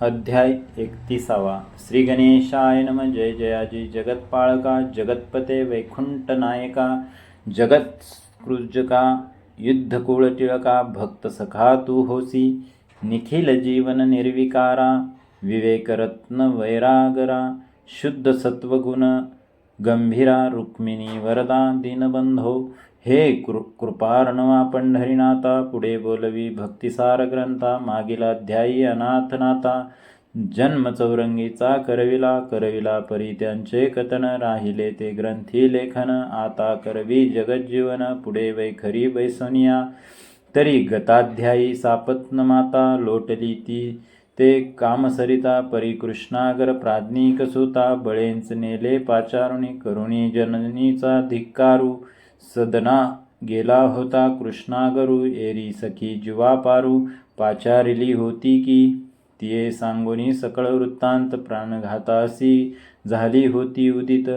अध्याय एकतीसावा. श्री गणेशाय नम. जय जयाजी जगत्पाळका जगत्पते वैकुंठ नायका जगत्कृजका युद्धकुळ टिळका भक्त सखा तू होसी निखिल जीवन निर्विकारा विवेकरत्न वैरागरा शुद्ध सत्वगुण गंभीरा रुक्मिणी वरदा दीनबंधो हे कृ कृपार्णवा पंढरीनाथा पुढे बोलवी भक्तिसार ग्रंथा मागील अध्यायी अनाथनाथा जन्म चौरंगीचा करविला करविला परी त्यांचे कथन राहिले ते ग्रंथी लेखन आता करवी जगज्जीवन पुढे वैखरी वैसनिया तरी गताध्यायी सापत्न माता लोटली ती ते कामसरिता परिकृष्णागर प्राज्ञिक सुता बळेंच नेले पाचारुणी करुणी जननीचा धिक्कारू सदना गेला होता कृष्णागरू एरी सखी जुवा पारू पाचारिली होती की? तिये सांगोनी सकळ वृत्तांत प्राणघातासी झाली होती उदित.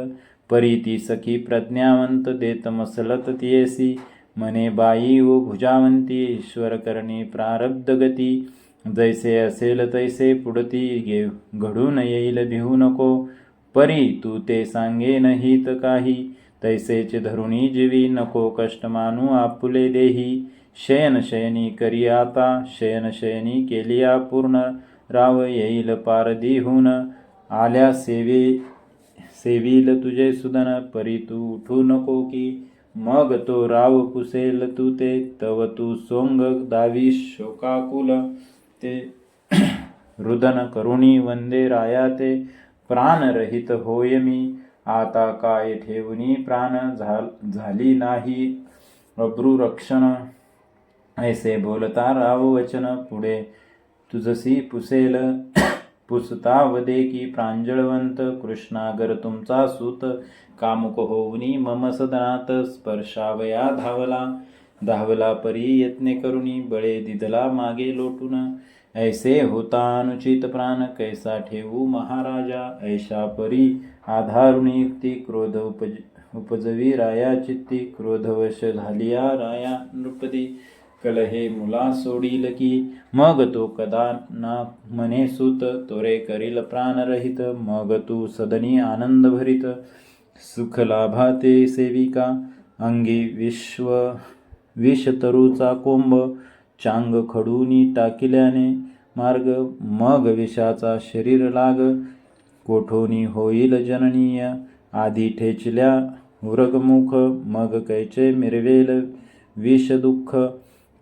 परी ती सखी प्रज्ञावंत देत मसलत तियेसी. मने बाई व भुजावंती ईश्वर करणी प्रारब्ध गती. जैसे असेल तैसे पुढती गे घडून येईल भिवू नको. परी तू ते सांगे नाहीत काही. तैसेच धरुणी जीवी नको कष्ट मानू आपुले देही। शयन शयनी करी आता शयन शयनी केली पूर्ण राव येईल पारदीहून आल्या सेवे सेवील तुझे सुदन। परी तू उठू नको की मग तो राव पुसेल तू ते। तव तू सोंग दावी शोकाकुल ते। रुदन करुणी वंदे राया ते। प्राणरहित होय मी आता काय ठेवणी प्राण झाल झाली नाही? अब्रुरक्षण ऐसे बोलता राव वचन पुढे. तुझसी पुसेल पुसताव दे की प्रांजळवंत कृष्णागर तुमचा सुत. कामुक होऊनी मम सदनात स्पर्शावया धावला. धावला परी यत्ने करुणी बळे दिदला मागे लोटून. ऐसे होता अनुचित प्राण कैसा ठेवू महाराजा? ऐशा परी आधारुणी युक्ती क्रोध उपज उपजवी राया चित्ती क्रोधवश झालिया राया नृपती। कलहे मुला सोडील की मग तो कदा ना मने सुत तोरे करील प्राणरहित मग तू सदनी आनंद भरित। सुख ते सेविका अंगी विश्व विषतरूचा कोंब। चांग खडूनी टाकिल्याने मार्ग मग विषाचा शरीर लाग. कोठोनी होईल जननीय आधी ठेचल्या उरगमुख मग कैचे मिरवेल. विष दुःख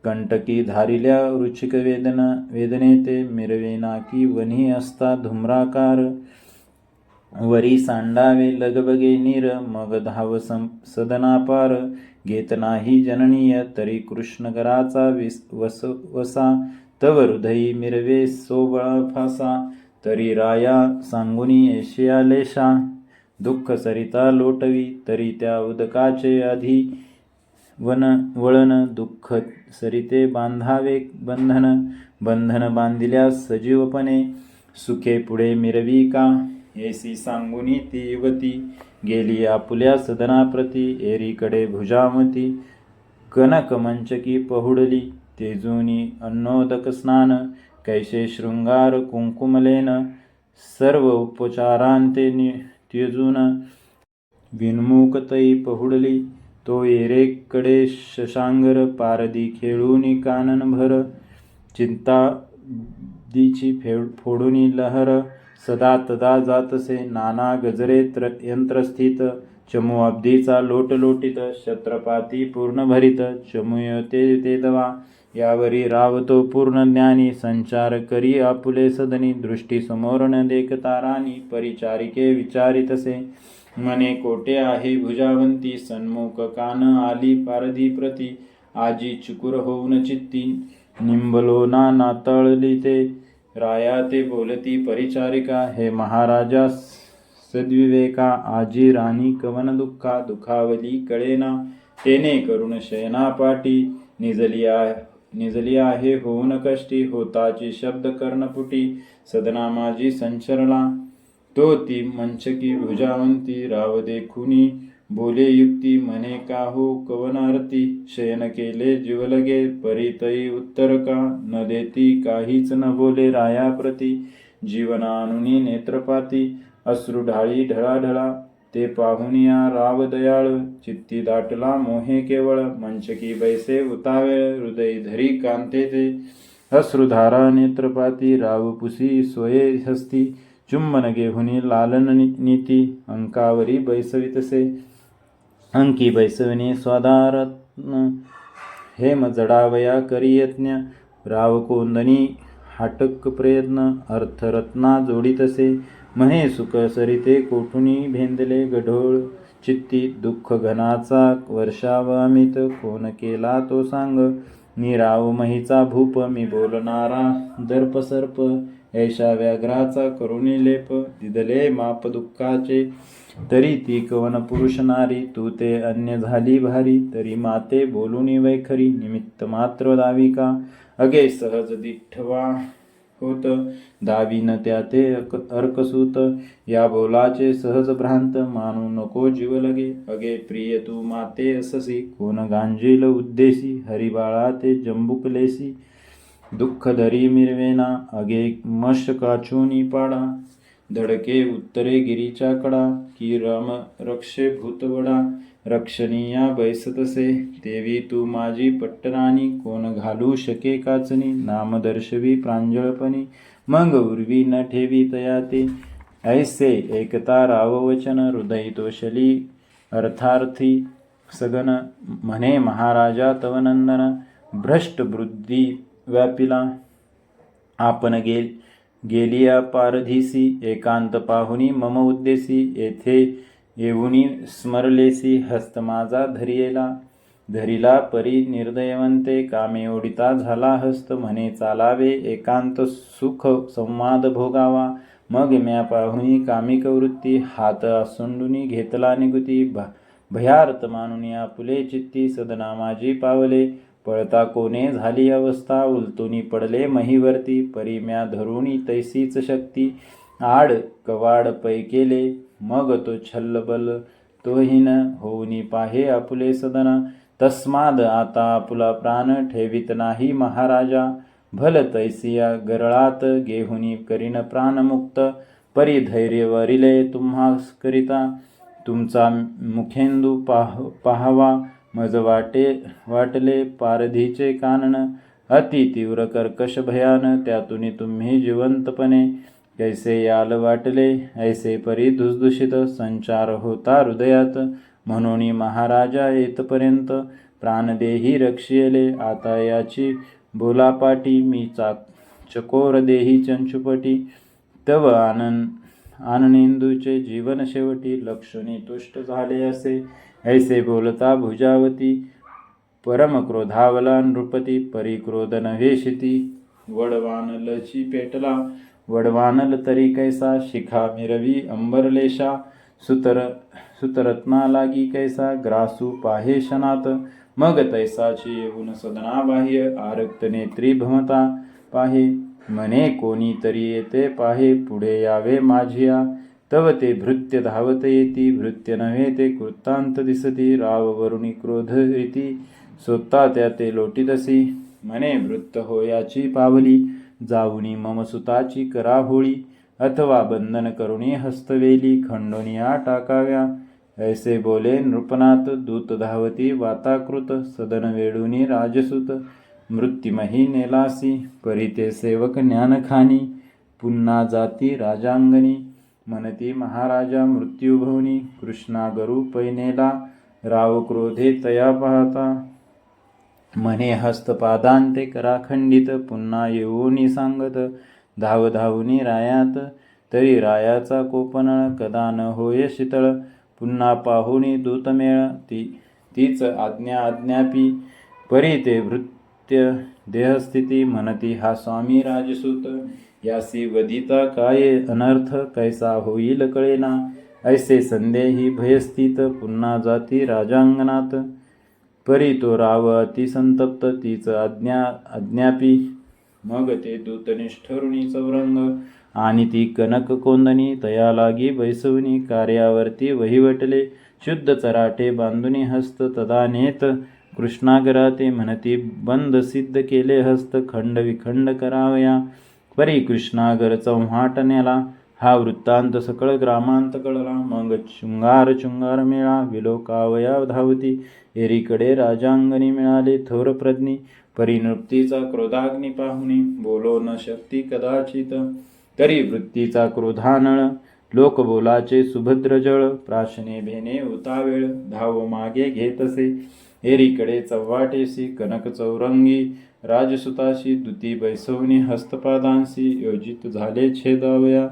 कंटकी धारिल्या रुचिक वेदना वेदनेते मिरवेनाकी वनी असता धुम्राकार. वरी सांडावे लगबगे नीर मग धाव सं सदनापार. घेत नाही जननीय तरी कृष्णगराचा विस वस वसा. तव हृदयी मिरवे सोबळ फासा. तरी राया सांगुनी एशिया लेशा. दुःख सरिता लोटवी तरी त्या उदकाचे आधी वन वळण. दुःख सरिते बांधावे बंधन. बंधन बांधिल्यास सजीवपणे. सुखे पुढे मिरवी का? येसी सांगुनी ती युवती गेली आपुल्या सदनाप्रती एरीकडे भुजामती. कनक मंचकी पहुडली तेजुनी अन्नोदक स्नान. कैसे शृंगार कुंकुमलेन सर्व उपचारांते तेजून विनमुखतई विन्मुखतई पहुडली तो एरेकडे शशांगर पारदी खेळूनी काननभर. चिंता दीची फेड फोडूनी लहर. सदा तदा जातसे नाना गजरे त्र यंत्रस्थित चमू अब्दीचा लोट लोटित छत्रपाती पूर्ण भरित चमूयते ते दवा. यावरी रावतो पूर्ण ज्ञानी संचार करी आपुले सदनी दृष्टी समोर न देखता राणी परिचारिके विचारितसे. मने कोटे आहे भुजावंती सन्मुख कान आली पारधी प्रती. आजी चुकुर होऊन चित्ती निंबलो ना नातळली ते राया ते बोलती परिचारिका हे महाराजा सद्विवेका आजी राणी कवन दुःखा दुखावली कळेना तेने करुण शयनापाटी निजलिया निजली आहे होऊन कष्टी होताची शब्द कर्णपुटी सदना माझी संचरला तो ती मंचकी भुजावंती राव देखुनी बोले युक्ती मने का हो कवनारती शयन केले जीवलगे परितई उत्तर का? न देती काहीच न बोले रायाप्रती. जीवनानुनी नेत्रपाती अश्रू ढाळी ढळाढळा. ते पाहुनिया राव दयाळ चित्ती दाटला मोहे केवळ. मंचकी बैसे उतावेळ हृदय धरी कांते ते. अश्रुधारा नेत्रपाती राव पुसी सोये हस्ती. चुंबन घेहुनी लालन नीती अंकावरी बैसवितसे अंकी बैसविनी स्वादारत्न हेम जडावया करियज्ञ रावकोंदनी राव हाटक प्रयत्न अर्थरत्ना जोडीतसे महे सुख सरिते कोठुनी भेंदले गढोळ चित्ती दुःख घनाचा वर्षावामित कोण केला तो सांग निराव महीचा भूप मी बोलणारा दर्प सर्प ऐशा व्याघ्राचा करुणी लेप दिदले माप दुःखाचे तरी ती कवन पुरुष नारी तू ते अन्य झाली भारी तरी माते बोलूनी वैखरी निमित्त मात्र दाविका अगे सहज दिठवा होत दावीन त्या ते अर्कसूत या बोलाचे सहज भ्रांत मानू नको जीव लगे. अगे प्रिय तू माते अससी कोण गांजील उद्देशी हरिबाळा ते जंबुकलेसी दुःख धरी मिरवेना अगे मश काचूनी पाडा. धडके उत्तरे गिरीच्या कडा की राम रक्षे भूतवडा रक्षणीया बैसतसे देवी तू माझी पट्टराणी. कोण घालू शके काचनी नामदर्शवी प्रांजळपणी. मग उर्वी न ठेवी तया ते ऐसे एकता राववचन हृदय तोशली अर्थार्थी. सगन म्हणे महाराजा तव नंदन भ्रष्ट वृद्धी व्यापिला. आपण गेल गेलिया पारधीसी एकांत पाहुनी मम उद्देशी येथे येऊनी स्मरलेसी हस्त माझा धरियेला. धरिला परी निर्दयवंते कामे ओढिता झाला हस्त म्हणे चालावे एकांत सुख संवाद भोगावा. मग म्या पाहुनी कामिक वृत्ती हात आसंडुनी घेतला निगुती. भ भयार्थ मानुनी आपुले चित्ती सदना माझी पावले. पळता कोणे झाली अवस्था? उलतुनी पडले महीवरती परिम्या धरुणी तैसीच शक्ती. आड कवाड पै केले मग तो छल्लबल तोहीन होऊनी पाहे आपुले सदन. तस्माद आता आपुला प्राण ठेवित नाही महाराजा. भल तैसिया गरळात गेहुनी करीन प्राणमुक्त. परी धैर्य वरिले तुम्हास करिता. तुमचा मुखेंदू पाह पाहावा. मज वाटे वाटले पारधीचे कानन अति तीव्र कर्कश भयान त्यातून तुम्ही जिवंतपणे कैसे याल वाटले ऐसे परी धुसधुषित संचार होता हृदयात. म्हणून महाराजा येतपर्यंत प्राणदेही रक्षियले आता याची बोलापाटी मी चाक चकोर देही चंचुपटी. तव आनंद आननेंदूचे जीवन शेवटी लक्षणी तुष्ट झाले असे. ऐसे बोलता भुजावती परम क्रोधावला नृपती परिक्रोध नव्हेशिती वडवानलची पेटला वडवानल तरी कैसा शिखा मिरवी अंबरलेशा सुतर सुतरत्ना लागी कैसा ग्रासू पाहे शनात मग तैसाची येऊन सदना बाह्य आरक्त नेत्री भमता। पाहे म्हणे कोणी तरी येते पाहे पुढे यावे माझिया। तव ते भृत्य धावत येती भृत्य नव्हे ते कृत्तांत दिसती राव वरुणी क्रोध रीती स्वतः त्या ते लोटीतसी। म्हणे वृत्त होयाची पावली जाऊनी मम सुताची करा होळी अथवा बंधन करुणी हस्तवेली खंडोनिया टाकाव्या ऐसे बोले नृपनाथ दूत धावती वाताकृत सदन वेडुनी राजसुत मृत्युमही नेलासी परिते सेवक ज्ञानखानी पुन्हा जाती राजांगणी म्हणती महाराजा मृत्यूभवनी कृष्णागरू पैनेला राव क्रोधे तया पाहता। म्हणे हस्तपादांते कराखंडित पुन्हा येऊनी सांगत धाव धावनी रायात तरी रायाचा कोपनळ कदा न होय शीतळ पुन्हा पाहुणी दूतमेळ ती तीच आज्ञा आज्ञापी परी ते भृत्य देहस्थिती म्हणती हा स्वामी राजसूत यासी वदिता काय अनर्थ कैसा होईल कळेना? ऐसे संदेही भयस्थित पुन्हा जाती राजांगणात. परी तो राव अतिसंतप्त तीच आज्ञा आज्ञापी. मग ते दूतनिष्ठरुणी चौरंग आणि ती कनक कोंदणी तया लागी बैसवनी कार्यावरती वहिवटले. शुद्ध चराटे बांधुनी हस्त तदा नेत. कृष्णागरा ते म्हणती बंद सिद्ध केले हस्त खंड विखंड करावया. परी कृष्णागर नेला हा वृत्तांत सकळ ग्रामांत कळला मग चुंगार चुंगार मेळा विलोकावया धावती. एरीकडे राजांगणी मिळाले थोर प्रज्ञी. परिनृप्तीचा क्रोधाग्नी पाहुणे. बोलो न शक्ती कदाचित. तरी वृत्तीचा क्रोधानळ लोक बोलाचे सुभद्र जळ. प्राशने भेने उतावेळ धाव मागे घेतसे एरीकडे चव्हाटेसी कनक चौरंगी. राजसुताशी दुती बैसवणी हस्तपादांशी योजित झाले छेदावया.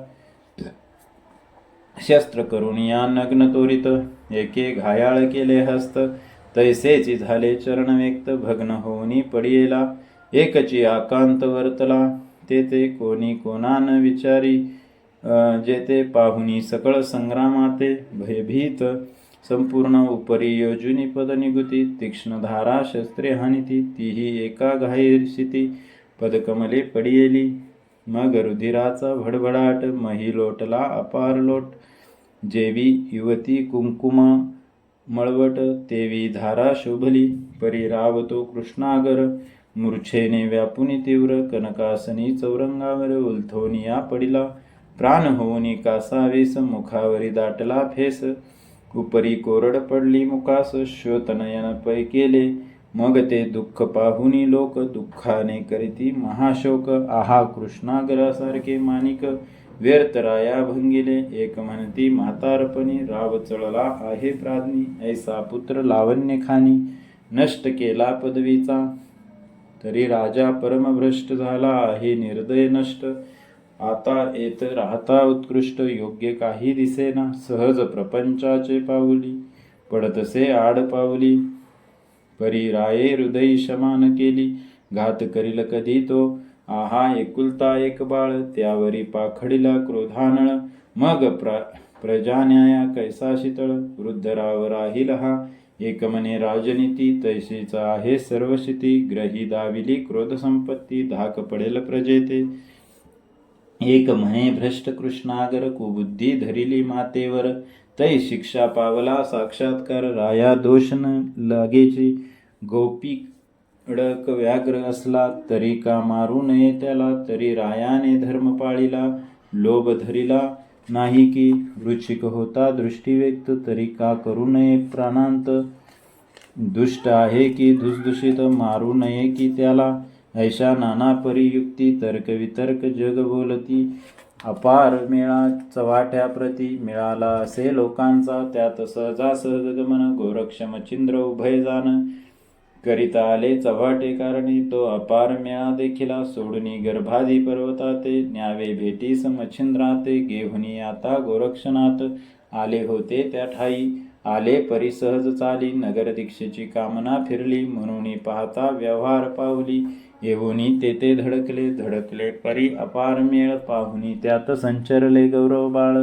शस्त्र करून या नग्न तोरित एके घायाळ केले हस्त. तैसेची झाले चरण व्यक्त भग्न होऊनी पडियेला. एकची आकांत वर्तला ते ते कोणी कोणान विचारी. जेते पाहुनी सकळ संग्रामाते भयभीत. संपूर्ण उपरी योजुनी पद निगुती तीक्ष्ण धारा शस्त्रे हानिती तीही एका घाईर्षिती पदकमले पडियली मग रुधिराचा भडभडाट मही लोटला अपार लोट. जेवी युवती कुंकुमा मळवट तेवी धारा शोभली परिरावतो कृष्णागर. मूर्छेने व्यापुनी तीव्र कनकासनी चौरंगावर उलथोनिया पडिला. प्राण होऊनी कासावेस मुखावरी दाटला फेस. उपरी कोरड पडली मुकास श्रोतनयन पै केले. मग ते दुःख पाहुनी लोक दुःखाने करीती महाशोक. आहा कृष्णागरासारखे मानिक. व्यर्थ राया भंगिले. एक म्हणती म्हातारपणी राव चळला आहे प्राज्ञी. ऐसा पुत्र लावण्य खानी. नष्ट केला पदवीचा. तरी राजा परमभ्रष्ट झाला आहे निर्दय नष्ट. आता येत राहता उत्कृष्ट योग्य काही दिसेना. सहज प्रपंचाचे पाऊली पडतसे आड पावली परी राये हृदय शमान केली. घात करील कधी तो? आहा एकुलता एक बाळ. त्यावरी पाखडीला क्रोधानळ. मग प्र प्रजान्याया कैसा शीतळ? वृद्धराव राहील हा. एकमने राजनीती तैशीचा आहे सर्वशिती ग्रही दाविली क्रोध संपत्ती. धाक पडेल प्रजेते. एक म्हणे भ्रष्ट कृष्णागर कुबुद्धी धरिली मातेवर. तै शिक्षा पावला साक्षात्कार राया दोष न लागेची. गोपी अडक व्याघ्र असला तरी का मारू नये त्याला तरी रायाने धर्म पाळीला लोभ धरिला. नाही की रुचिक होता दृष्टी व्यक्त तरी का करू नये प्राणांत. दुष्ट आहे की धुसदुषित मारू नये की त्याला. ऐशा नाना परियुक्ती तर्क वितर्क जग बोलती. अपार मेळा चव्हाट्याप्रती मिळाला असे लोकांचा त्यात सहजा सहज गमन गोरक्ष उभय जाण. करिता आले चव्हाटे कारणी तो अपार मेळा देखिला सोडणी गर्भाधी पर्वता ते न्यावे भेटीस मच्छिंद्राते गेहुनी आता गोरक्षनाथ आले होते त्या ठाई. आले परिसहज चाली नगर दीक्षेची कामना फिरली म्हणून पाहता व्यवहार पावली. येऊनी तेथे धडकले धडकले परी अपार मेळ पाहुनी त्यात संचरले गौरव बाळ.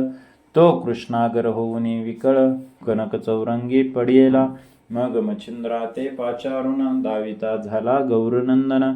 तो कृष्णागर होऊन विकळ कनक चौरंगी पडियेला. मग मच्छिंद्रा ते पाचारुण दाविता झाला गौरनंदन.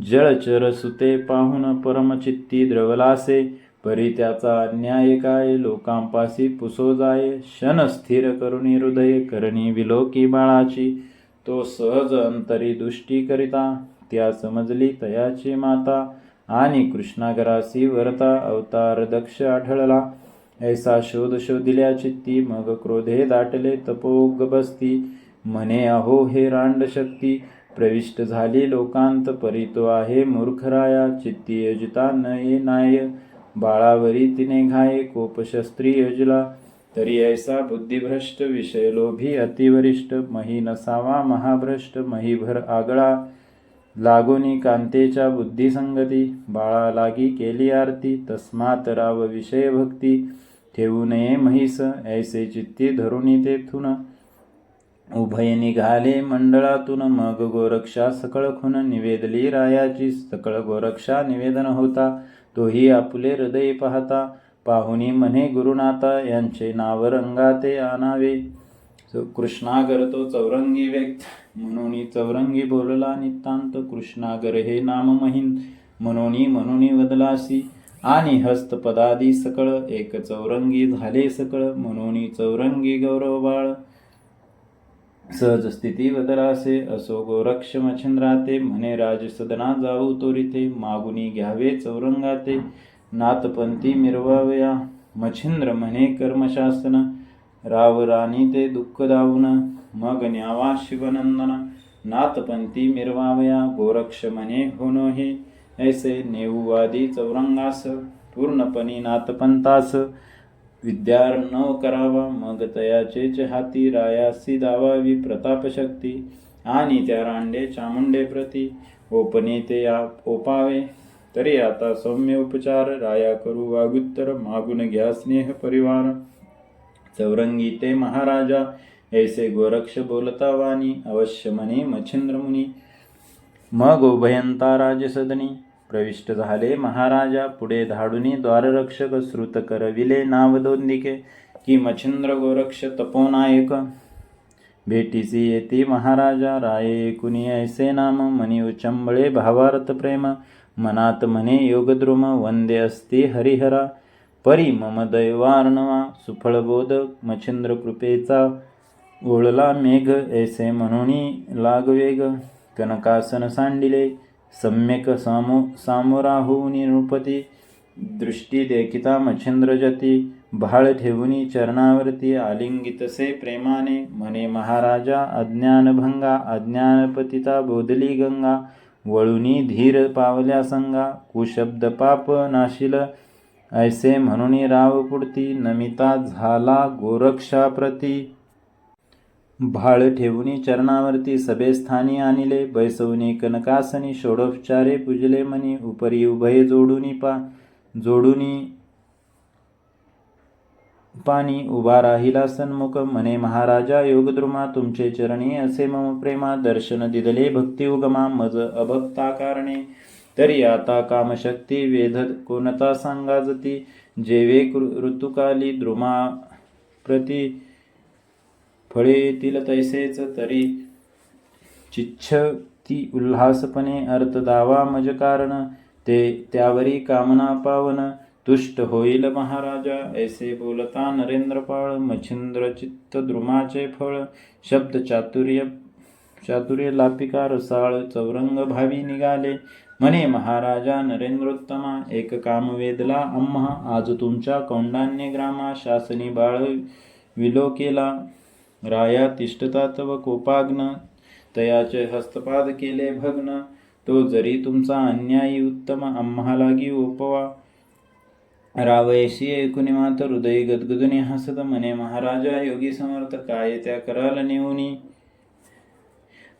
जळचर सुते पाहून परमचित्ती द्रवलासे. परी त्याचा अन्याय काय? लोकांपासी पुसो जाय. क्षण स्थिर करुणी हृदय करणी विलोकी बाळाची. तो सहज अंतरी दुष्टी करिता त्या समजली तयाची माता. आणि कृष्णागरासी वरता अवतार दक्ष आढळला. ऐसा शोध शोधिल्या चित्ती मग क्रोधे दाटले तपोग बसती. म्हणे अहो हे रांड शक्ती. प्रविष्ट झाली लोकांत परी तो आहे मूर्खराया चित्ती अजिता नये नाय. बाळावरी तिने घाये कोपशस्त्री योजला. तरी ऐसा बुद्धिभ्रष्ट विषय लोभी अतिवरिष्ठ मही नसावा महाभ्रष्ट महीभर आगळा. लागोनी कांतेच्या बुद्धिसंगती बाळा लागी केली आरती तस्मात राव विषय भक्ती. ठेवू नये म्हैस ऐसे चित्ती धरुणी तेथून. उभय निघाले मंडळातून मग गोरक्षा सकळ खुन निवेदली रायाची सकळ गोरक्षा निवेदन होता. तोही आपुले हृदय पाहता. पाहुनी म्हणे गुरुनाथा यांचे नाव रंगाते आणावे. कृष्णागर तो चौरंगी व्यक्त. म्हणून चौरंगी बोलला नितांत कृष्णागर हे नाम महिन. म्हणून म्हणून बदलासी आणि हस्तपदादी सकळ. एक चौरंगी झाले सकळ. म्हणून चौरंगी गौरव बाळ. सहज स्थिती बदलासे असो गोरक्ष मच्छिंद्राते म्हणे राज सदना जाऊ तोरिथे मागुनी घ्यावे चौरंगाते नाथपंथी मिरवावया मच्छिंद्र म्हणे कर्मशासन राव राणी ते दुःख दावून मग न्यावा शिवनंदन नाथपंथी मिरवावया गोरक्ष म्हणे होनो हे ऐसे नेऊवादी चौरंगास पूर्णपणी नाथपंथास विद्यार न करावा मग तयाचेच हाती रायासी दावावी प्रतापशक्ती. आणि त्या रांडे चामुंडे प्रती ओपने ते ओपावे. तरी आता सौम्य उपचार राया करू वागुत्तर मागून घ्या स्नेह परिवार. चौरंगी ते महाराजा ऐसे गोरक्ष बोलता वाणी अवश्य मने मच्छिंद्र मुनी. मग उभयंता राजसदनी प्रविष्ट झाले. महाराजा पुढे धाडुनी द्वाररक्षक श्रुत करविले. नावदोंदिके की मच्छिंद्र गोरक्ष तपोनायक. भेटीसी येती. महाराजा राये कुणी ऐसे नाम. मनी उचंबळे भावार्थ प्रेम. मनात मने योगद्रुम वंदे अस्ति हरिहरा. परी मम दैवार्णवा. सुफळबोध मच्छिंद्र कृपेचा ओळला मेघ. ऐसे म्हणून लागवेग कनकासन सांडिले. सम्यक सामु सामोराहुनी निरुपती दृष्टी देखिता मच्छिंद्र जती भाळ ठेवूनी चरणावरती आलिंगितसे प्रेमाने म्हणे महाराजा अज्ञानभंगा अज्ञानपतिता बोधली गंगा वळुनी धीर पावल्या संगा कुशब्द पाप नाशिल ऐसे म्हणून राव पुढती नमिता झाला गोरक्षाप्रती भाळ ठेवूनी चरणावरती सभेस्थानी आणिले बैसवनी कनकासनी षोडोपचारे पूजले मनी उपरी उभय जोडूनी पा जोडूनी पाणी उभा राहिला सन्मुख म्हणे महाराजा योगद्रुमा तुमचे चरणी असे मम प्रेमा दर्शन दिदले भक्ती उगमा मज अभक्ता कारणे तरी आता कामशक्ती वेध कोणता सांगाजती जेवे कृ- ऋतुकाली द्रुमा प्रती फळे येतील तैसेच तरी चिच्छ ती उल्हासपणे अर्थ दावा मज कारण. ते त्यावरी कामना पावन. तुष्ट होईल महाराजा ऐसे बोलता नरेंद्रपाळ मच्छिंद्र चित्त द्रुमाचे फळ. शब्द चातुर्य चातुर्य लापिका रसाळ चौरंग भावी निघाले. म्हणे महाराजा नरेंद्रोत्तमा एक काम वेदला आम्हा आज तुमच्या कौंडान्य ग्रामा शासनी बाळ विलो केला राया तिष्ठता तव कोपाग्न तयाचे हस्तपाद केले भग्न तो जरी तुमचा अन्यायी उत्तम आम्हालागी उपवा ओपवा. रावयशी ऐकुनी मात हृदय गदगदुनी हसत म्हणे महाराजा योगी समर्थ काय त्या कराल नेऊनी?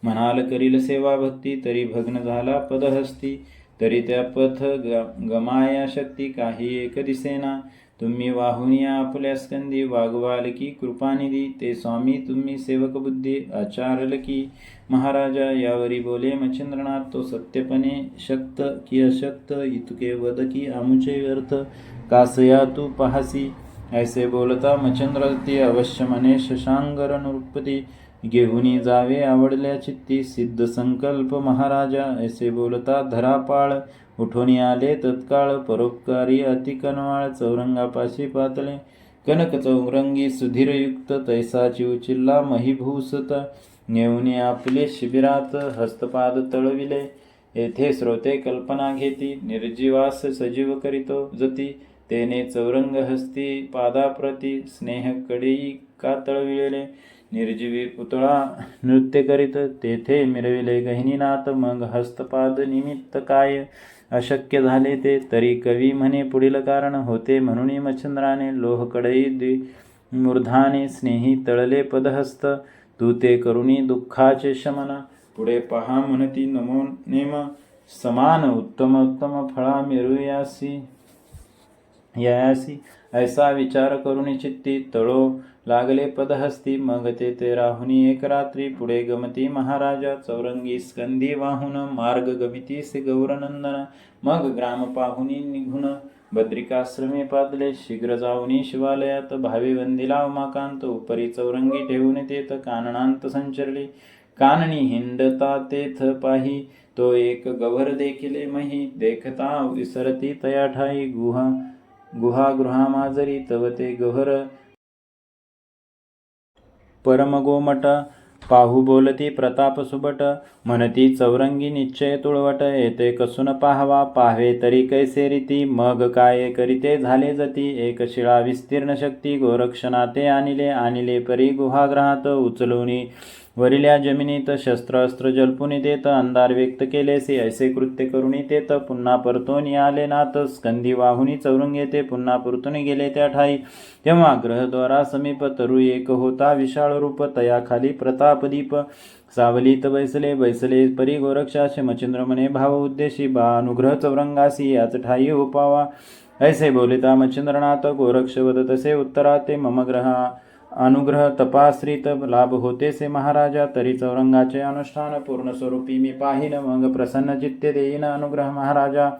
म्हणाल करील सेवा भक्ती तरी भग्न झाला पदहस्ती. तरी त्या पथ ग- गमाया शक्ती काही एक दिसेना तुम्ही वाहून या आपल्या स्कंदी वागवाल की कृपानिधी। ते स्वामी तुम्ही सेवक बुद्धी आचारल की महाराजा यावरी बोले मच्छिंद्रनाथ तो सत्यपणे शक्त की अशक्त इतके वद की आमुचे व्यर्थ। कासया तू पहासी ऐसे बोलता मच्छंद्रती अवश्य मने शशांगर नृपती घेऊनी जावे आवडल्या चित्ती सिद्ध संकल्प महाराजा ऐसे बोलता धरापाळ. उठून आले तत्काळ परोपकारी अति कनवाळ चौरंगापाशी पातळे कनक चौरंगी सुधीरयुक्त तैसाची उचिल्ला महिभूसत. नेऊनी आपले शिबिरात हस्तपाद तळविले. येथे श्रोते कल्पना घेती निर्जीवास सजीव करीतो जती. तेने चौरंग हस्ती पादाप्रती स्नेह कडई का तळविले निर्जीवी पुतळा नृत्य करीत तेथे मिरविले गहिनीनाथ मग हस्तपाद निमित्त काय? अशक्य झाले ते तरी कवी म्हणे पुढील कारण होते म्हणून मच्छंद्राने लोहकडई द्वि मूर्धाने स्नेही तळले पदहस्त. तू ते करुणी दुःखाचे शमन. पुढे पहा म्हणती नमो नेम समान उत्तम उत्तम फळा मिरुयासी यायासी. ऐसा विचार करून चित्ती तळो लागले पदहस्ती मग ते ते राहुनी एक रात्री पुढे गमती महाराजा चौरंगी स्कंदी वाहून मार्ग गमितीस गौरनंदन मग ग्राम पाहुनी निघून बद्रिकाश्रमे पादले शीघ्र जाऊनी शिवालयात भावी वंदिला उमाकांत उपरी चौरंगी ठेवून तेथ काननांत संचरली. काननी हिंडता तेथ पाही तो एक गवर देखिले मही देखता विसरती तया ठाई गुहा गुहागृहामाजरी तव ते गहर परमगोमट। पाहू बोलती प्रताप सुबट। म्हणती चौरंगी निश्चय तुळवट येते कसून पाहावा? पाहावे तरी कैसे रीती? मग काय करीते? झाले जती एक शिळा विस्तीर्ण शक्ती. गोरक्षणाते आणिले आणिले परी गुहाग्रहात उचलूनी वरिल्या जमिनीत शस्त्रास्त्र जल्पुनी देत अंधार व्यक्त केलेसे ऐसे कृत्य करुणी तेत पुन्हा परतोनी आले नात स्कंदी वाहुनी चौरंग येते पुन्हा परतून गेले त्या ठाई. तेव्हा ग्रहद्वारा समीप तरु एक होता विशाळ रूप तयाखाली प्रतापदीप सावलीत बैसले बैसले परी गोरक्षाशे मचिंद्रमने म्हणे भाव उद्देशी बा अनुग्रह चौरंगासी याच ठाई उपावा. ऐसे बोलिता मच्छिंद्रनाथ गोरक्ष वद तसे उत्तरा ते मम ग्रहा. अनुग्रह तपाश्रित लाभ होते से महाराजा तरी चौरंगाचे अनुष्ठान पूर्ण स्वरूपी मी पाहिन मग प्रसन्न चित्ते देईन अनुग्रह महाराजा.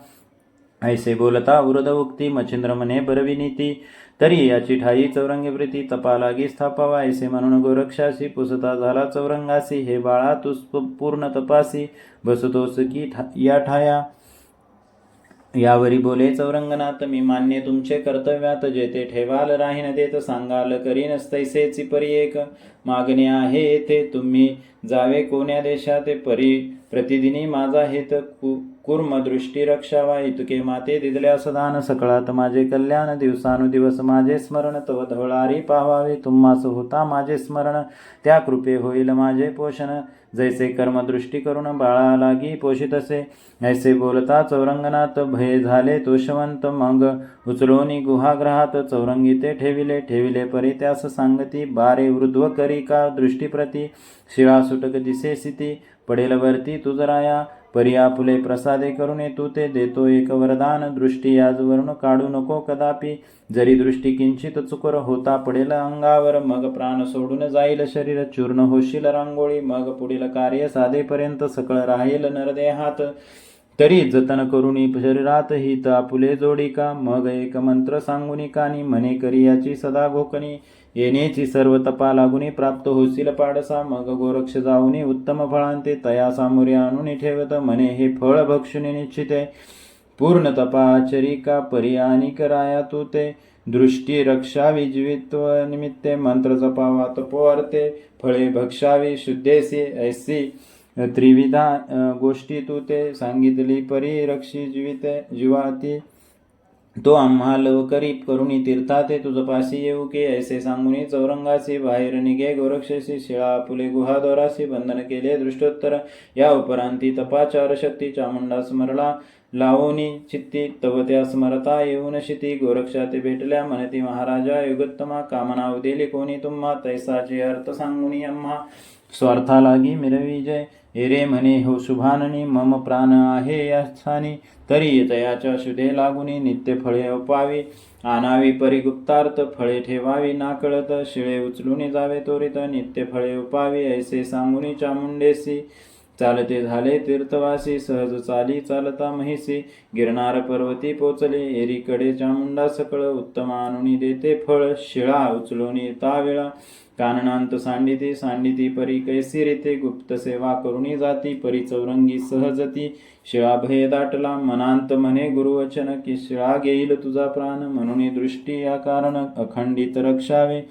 ऐसे बोलता उरद उक्ती मच्छिंद्र म्हणे बरविनीती तरी याची ठाई चौरंगी प्रीती तपा लागी स्थापावा. ऐसे म्हणून गोरक्षासी पुसता झाला चौरंगासी. हे बाळा तुस पूर्ण तपासी. बसतोस की ठा या ठाया. यावरी बोले चौरंगनाथ मी मान्य तुमचे कर्तव्यात जेथे ठेवाल राहीन देत सांगाल करीन तैसेची परी एक मागणी आहे येथे तुम्ही जावे कोण्या देशात परी प्रतिदिनी माझा हेत कु कुर्म दृष्टी रक्षावा इतुके माते दिदल्या सदान सकळात माझे कल्याण दिवसानुदिवस माझे स्मरण तव धवळारी पाहावे तुम्हास होता माझे स्मरण. त्या कृपे होईल माझे पोषण. जैसे कर्मदृष्टी करून बाळा लागी पोषितसे. ऐसे बोलता चौरंगनाथ भय झाले तोषवंत मग. उचलोनी गुहाग्रहात चौरंगी ते ठेविले ठेविले परी त्यास सांगती. बारे वृद्ध करी का दृष्टीप्रती? शिळा सुटक दिसे सिती पडेल वरती तुजराया परी आपुले प्रसादे करुणे तू ते देतो एक वरदान. दृष्टी याजवरून काढू नको कदापि. जरी दृष्टी किंचित चुकर होता पडेल अंगावर मग प्राण सोडून जाईल शरीर. चूर्ण होशील रांगोळी मग पुढील कार्य साधेपर्यंत सकळ राहील नरदेहात. तरी जतन करुणी शरीरात हित आपुले जोडिका मग एक मंत्र सांगुनी कानी मने करी याची सदा घोकणी येण्याची सर्व तपा लागुनी प्राप्त होशील पाडसा मग गोरक्ष जाऊनी उत्तम फळांते तया सामोरे आणून ठेवत मने हे फळ भक्षुनी निश्चिते. पूर्ण तपाचरिका परी कराया तू ते दृष्टी रक्षावी विजवित्व निमित्ते मंत्र जपावा तपोअर्ते. फळे भक्षावी शुद्धेसी ऐसी. त्रिविधा गोष्टी तू ते सांगितली परी रक्षी जीविते जीवाती. तो आम्हा लवकरी करुणी तीर्था ते तुझपाशी येऊ की ऐसे सांगुनी चौरंगासी बाहेर निघे गोरक्षसी शिळा फुले गुहाद्वारासी बंधन केले दृष्टोत्तर. या उपरांती तपाचार शक्ती चामुंडा स्मरला. लावणी चित्ती तव त्या स्मरता येऊन शिती गोरक्षा ते भेटल्या म्हणती महाराजा युगोत्तमा कामना उदेली कोणी तुम्हा तैसाचे अर्थ सांगुनी अम्मा। स्वार्था लागी मिरवी जय। एरे म्हणे हो शुभाननी मम प्राण आहे या स्थानी तरी तयाच्या शुधे लागुनी नित्य फळे अपावी। आणावी परिगुप्तार्थ फळे ठेवावी नाकळत शिळे उचलून जावे त्वरित नित्य फळे उपावी ऐसे सांगुनी चामुंडेसी। चालते झाले तीर्थवासी सहज चाली चालता महिसी. गिरनार पर्वती पोचले एरीकडे चामुंडा सकळ उत्तमानुनी देते फळ शिळा उचलून तावेळा काननांत सांडिती सांडिती परी कैसी रीते. गुप्त सेवा करुणी जाती परी चौरंगी सहजती. शिळा भय दाटला मनांत म्हणे गुरुवचन की शिळा घेईल तुझा प्राण म्हणून दृष्टी या कारण अखंडित रक्षावे.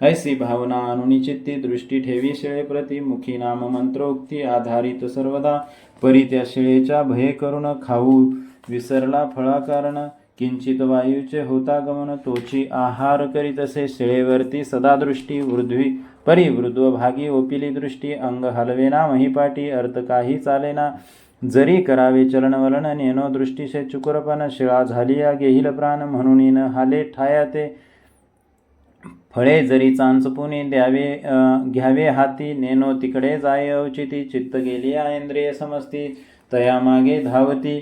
ऐसी भावना अनुनिचित्ती दृष्टी ठेवी शिळे प्रती मुखी नाम मंत्रोक्ती आधारित सर्वदा परी त्या शिळेच्या भये करून खाऊ विसरला फळा कारण किंचित वायूचे होता गमन तोची आहार करीत असे शिळेवरती सदा दृष्टी वृद्वी परी वृद्व भागी ओपिली दृष्टी अंग हलवेना महिपाटी अर्थ काही चालेना जरी करावे चलनवलन नेनो दृष्टीशे चुकुरपण शिळा झाली या गेहिल प्राण म्हणून हाले ठाया ते फळे जरी चांचपुनी द्यावे घ्यावे हाती नेनो तिकडे जाय अवचिती चित्त गेली आ इंद्रिय समजती तया मागे धावती.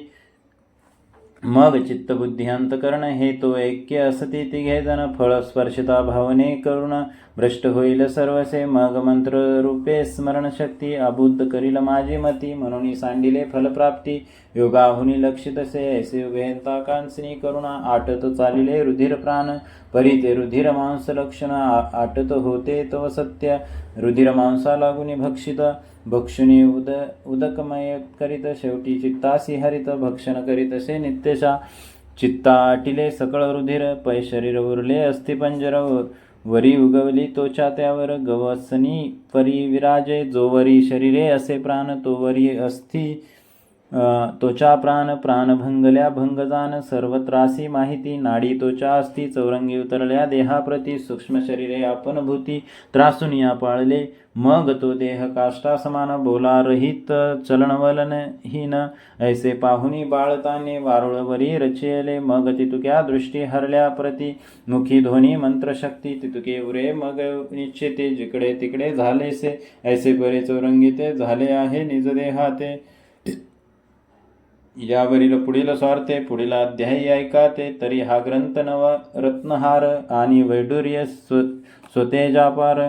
मग चित्तबुद्धी अंतकरण हे तो ऐक्य असती ती जण फळ स्पर्शता भावने करुण भ्रष्ट होईल सर्वसे. मग मंत्र रूपे स्मरण शक्ती अबुद्ध करील माझी मती. म्हणून सांडिले फलप्राप्ती. योगाहुनी लक्षितसे ऐसे उभयंता कांसनी करुणा आटत चालिले रुधिर प्राण. परी ते रुधिर मांस लक्षण आ- आटत होते तो सत्य. रुधिर मांसा लागुनी भक्षित. भक्षुनी उद उदकमय करीत शेवटी चित्तासी हरित भक्षण करीत असे नित्यशा चित्ता आटिले सकळ रुधिर पै शरीर उरले अस्थिपंजर वरी उगवली तोचा त्यावर गवसनी परी विराजे जोवरी शरीरे असे प्राण तोवरी अस्थि त्वचा प्राण प्राण भंगल्या भंगजान सर्वत्रासी माहिती नाडी त्वचा अस्थि चौरंगी उतरल्या देहाप्रती सूक्ष्म शरीरे आपण भूती त्रासुनिया पाळले मग तो देह काष्टा समान बोला रहित चलनवलन हीन ऐसे पाहुनी बाळताने वारुळवरी रचयले। मग तितुक्या दृष्टी हरल्या प्रती। मुखी ध्वनी मंत्रशक्ती तितुके उरे मग निश्चिते। जिकडे तिकडे झालेसे ऐसे बरे चौरंगीते झाले आहे निज देहाते। यावरील पुढील स्वार्थे। पुढील अध्यायी ऐका ते। तरी हा ग्रंथ नव रत्नहार आणि वैडूर्य स्व स्वतेजापार।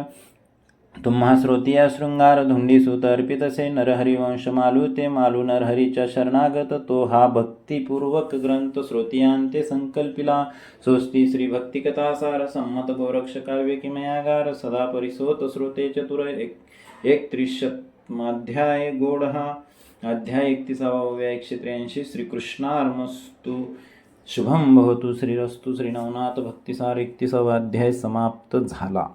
तुम्हा श्रोतिया शृंगार धुंडी सुत अर्पितसे नरहरिवंश मालू ते मालू नरहरीच्या शरणागत तो हा भक्तिपूर्वक ग्रंथ श्रोतियांते संकल्पिला. सोस्ती श्री भक्तिकथा सार संमत गोरक्ष काव्य किमयागार सदा परिसोत श्रोते चतुर एक एकत्रिशत्माध्याय गोड हा अध्याय एकतीसावा एकशे त्र्याऐंशी श्रीकृष्णार्मस्तु. शुभम भवतु श्रीरस्तु श्री नवनाथ भक्तिसार एकतीसावा अध्याय समाप्त झाला.